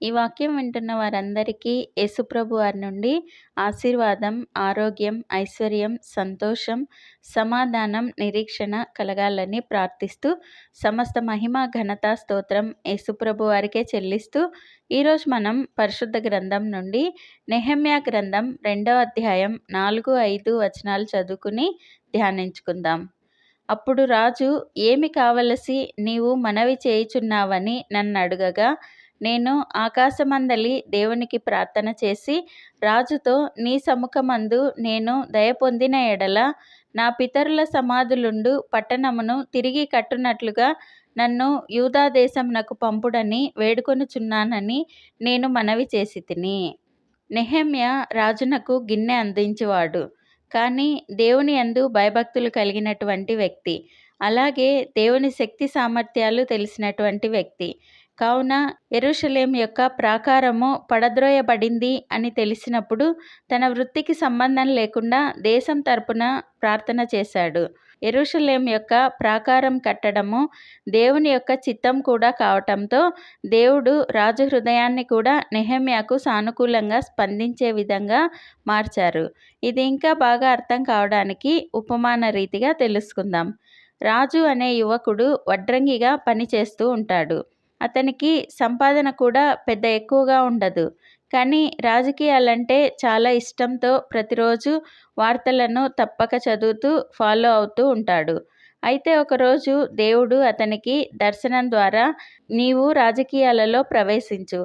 ఈ వాక్యం వింటున్న వారందరికీ యేసుప్రభు వారి నుండి ఆశీర్వాదం ఆరోగ్యం ఐశ్వర్యం సంతోషం సమాధానం నిరీక్షణ కలగాలని ప్రార్థిస్తూ సమస్త మహిమ ఘనత స్తోత్రం యేసుప్రభు వారికే చెల్లిస్తూ ఈరోజు మనం పరిశుద్ధ గ్రంథం నుండి నెహమ్యా గ్రంథం రెండవ అధ్యాయం నాలుగు ఐదు వచనాలు చదువుకుని ధ్యానించుకుందాం. అప్పుడు రాజు ఏమి కావలసి నీవు మనవి చేయుచున్నావని నన్ను అడుగగా నేను ఆకాశమందలి దేవునికి ప్రార్థన చేసి రాజుతో నీ సముఖమందు నేను దయ పొందిన ఎడల నా పితరుల సమాధులుండు పట్టణమును తిరిగి కట్టునట్లుగా నన్ను యూదా పంపుడని వేడుకొనుచున్నానని నేను మనవి చేసి తిని నెహమ్య రాజునకు గిన్నె అందించేవాడు. కానీ దేవుని యందు భయభక్తులు కలిగినటువంటి వ్యక్తి. అలాగే దేవుని శక్తి సామర్థ్యాలు తెలిసినటువంటి వ్యక్తి. కావున ఎరుషలేం యొక్క ప్రాకారము పడద్రోయబడింది అని తెలిసినప్పుడు తన వృత్తికి సంబంధం లేకుండా దేశం తరపున ప్రార్థన చేశాడు. ఎరుషలేం యొక్క ప్రాకారం కట్టడము దేవుని యొక్క చిత్తం కూడా కావటంతో దేవుడు రాజు హృదయాన్ని కూడా నెహమ్యాకు సానుకూలంగా స్పందించే విధంగా మార్చారు. ఇది ఇంకా బాగా అర్థం కావడానికి ఉపమాన రీతిగా తెలుసుకుందాం. రాజు అనే యువకుడు వడ్రంగిగా పనిచేస్తూ ఉంటాడు. అతనికి సంపాదన కూడా పెద్ద ఎక్కువగా ఉండదు. కానీ రాజకీయాలంటే చాలా ఇష్టంతో ప్రతిరోజు వార్తలను తప్పక చదువుతూ ఫాలో అవుతూ ఉంటాడు. అయితే ఒకరోజు దేవుడు అతనికి దర్శనం ద్వారా నీవు రాజకీయాలలో ప్రవేశించు.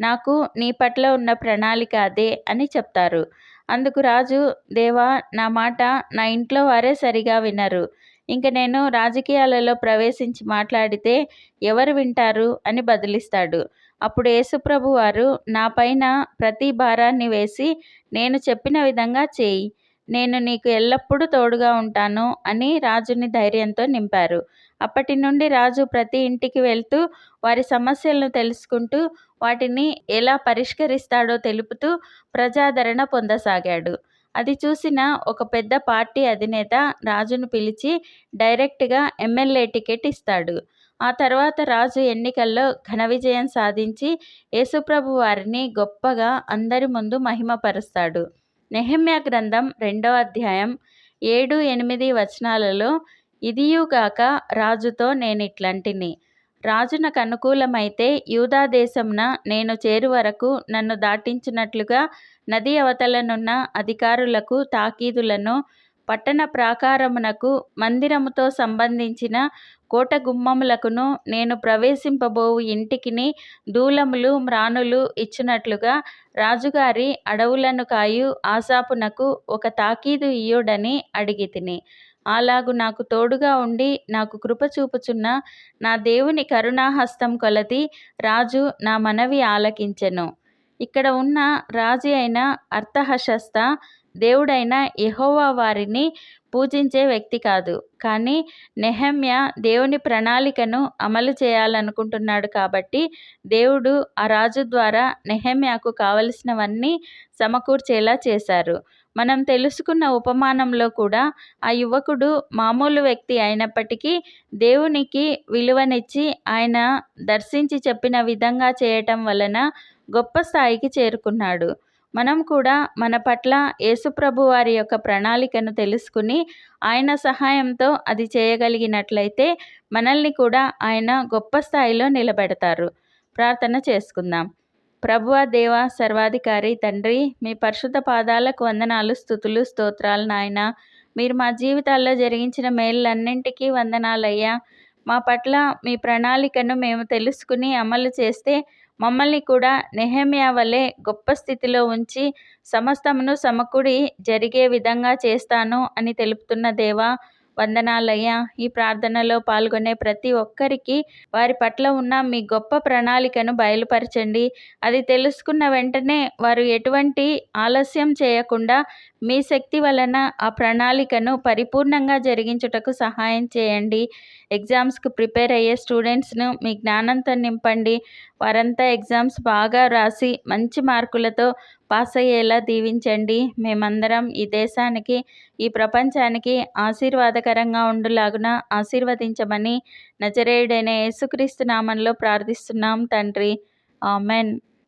నాకు నీ పట్ల ఉన్న ప్రణాళిక అదే అని చెప్తారు. అందుకు రాజు దేవా నా మాట నా ఇంట్లో వారే సరిగా వినరు. ఇంక నేను రాజకీయాలలో ప్రవేశించి మాట్లాడితే ఎవరు వింటారు అని బదిలిస్తాడు. అప్పుడు యేసుప్రభు వారు నా పైన ప్రతి భారాన్ని వేసి నేను చెప్పిన విధంగా చేయి. నేను నీకు ఎల్లప్పుడూ తోడుగా ఉంటాను అని రాజుని ధైర్యంతో నింపారు. అప్పటి నుండి రాజు ప్రతి ఇంటికి వెళ్తూ వారి సమస్యలను తెలుసుకుంటూ వాటిని ఎలా పరిష్కరిస్తాడో తెలుపుతూ ప్రజాదరణ పొందసాగాడు. అది చూసిన ఒక పెద్ద పార్టీ అధినేత రాజును పిలిచి డైరెక్ట్గా ఎమ్మెల్యే టికెట్ ఇస్తాడు. ఆ తర్వాత రాజు ఎన్నికల్లో ఘన విజయం సాధించి యేసుప్రభు వారిని గొప్పగా అందరి ముందు మహిమపరుస్తాడు. నెహమ్యా గ్రంథం రెండవ అధ్యాయం ఏడు ఎనిమిది వచనాలలో ఇదియుగాక రాజుతో నేను ఇట్లాంటిని రాజునకు అనుకూలమైతే యూదాదేశంన నేను చేరు వరకు నన్ను దాటించినట్లుగా నది అవతలనున్న అధికారులకు తాకీదులను పట్టణ ప్రాకారమునకు మందిరముతో సంబంధించిన కోట గుమ్మములకును నేను ప్రవేశింపబోవు ఇంటికిని దూలములు మ్రానులు ఇచ్చినట్లుగా రాజుగారి అడవులను కాయు ఆశాపునకు ఒక తాకీదు ఇయ్యుడని అడిగి తిని అలాగు నాకు తోడుగా ఉండి నాకు కృప చూపుచున్న నా దేవుని కరుణాహస్తం కొలది రాజు నా మనవి ఆలకించెను. ఇక్కడ ఉన్న రాజు అయిన అర్థహశస్త దేవుడైన యహోవా వారిని పూజించే వ్యక్తి కాదు. కానీ నెహమ్య దేవుని ప్రణాళికను అమలు చేయాలనుకుంటున్నాడు కాబట్టి దేవుడు ఆ రాజు ద్వారా నెహమ్యాకు కావలసినవన్నీ సమకూర్చేలా చేశారు. మనం తెలుసుకున్న ఉపమానంలో కూడా ఆ యువకుడు మామూలు వ్యక్తి అయినప్పటికీ దేవునికి విలువనిచ్చి ఆయన దర్శించి చెప్పిన విధంగా చేయటం వలన గొప్ప స్థాయికి చేరుకున్నాడు. మనం కూడా మన పట్ల యేసుప్రభు వారి యొక్క ప్రణాళికను తెలుసుకుని ఆయన సహాయంతో అది చేయగలిగినట్లయితే మనల్ని కూడా ఆయన గొప్ప స్థాయిలో నిలబెడతారు. ప్రార్థన చేసుకుందాం. ప్రభువ దేవ సర్వాధికారి తండ్రి మీ పరిశుద్ధ పాదాలకు వందనాలు స్థుతులు స్తోత్రాలు నాయన. మీరు మా జీవితాల్లో జరిగించిన మేళ్ళన్నింటికీ వందనాలయ్యా. మా పట్ల మీ ప్రణాళికను మేము తెలుసుకుని అమలు చేస్తే మమ్మల్ని కూడా నెహమ్యా వలె గొప్ప స్థితిలో ఉంచి సమస్తమును సమకూడి జరిగే విధంగా చేస్తాను అని తెలుపుతున్న దేవా వందనాలయ్యా. ఈ ప్రార్థనలో పాల్గొనే ప్రతి ఒక్కరికి వారి పట్ల ఉన్న మీ గొప్ప ప్రణాళికను బయలుపరచండి. అది తెలుసుకున్న వెంటనే వారు ఎటువంటి ఆలస్యం చేయకుండా మీ శక్తి వలన ఆ ప్రణాళికను పరిపూర్ణంగా జరిగించుటకు సహాయం చేయండి. ఎగ్జామ్స్కి ప్రిపేర్ అయ్యే స్టూడెంట్స్ను మీ జ్ఞానంతో నింపండి. వారంతా ఎగ్జామ్స్ బాగా రాసి మంచి మార్కులతో పాస్ అయ్యేలా దీవించండి. మేమందరం ఈ దేశానికి ఈ ప్రపంచానికి ఆశీర్వాదకరంగా ఉండులాగున ఆశీర్వదించమని నజరేయుడైన యేసుక్రీస్తు నామంలో ప్రార్థిస్తున్నాం తండ్రి. ఆమెన్.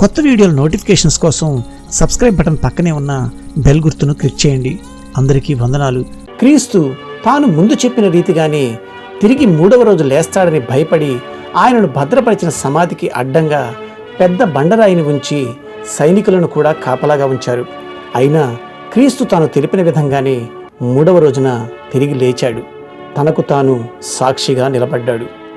కొత్త వీడియోల నోటిఫికేషన్స్ కోసం సబ్స్క్రైబ్ బటన్ పక్కనే ఉన్న బెల్ గుర్తును క్లిక్ చేయండి. అందరికీ వందనాలు. క్రీస్తు తాను ముందు చెప్పిన రీతిగానే తిరిగి మూడవ రోజు లేస్తాడని భయపడి ఆయనను భద్రపరిచిన సమాధికి అడ్డంగా పెద్ద బండరాయిని ఉంచి సైనికులను కూడా కాపలాగా ఉంచారు. అయినా క్రీస్తు తాను తెలిపిన విధంగానే మూడవ రోజున తిరిగి లేచాడు. తనకు తాను సాక్షిగా నిలబడ్డాడు.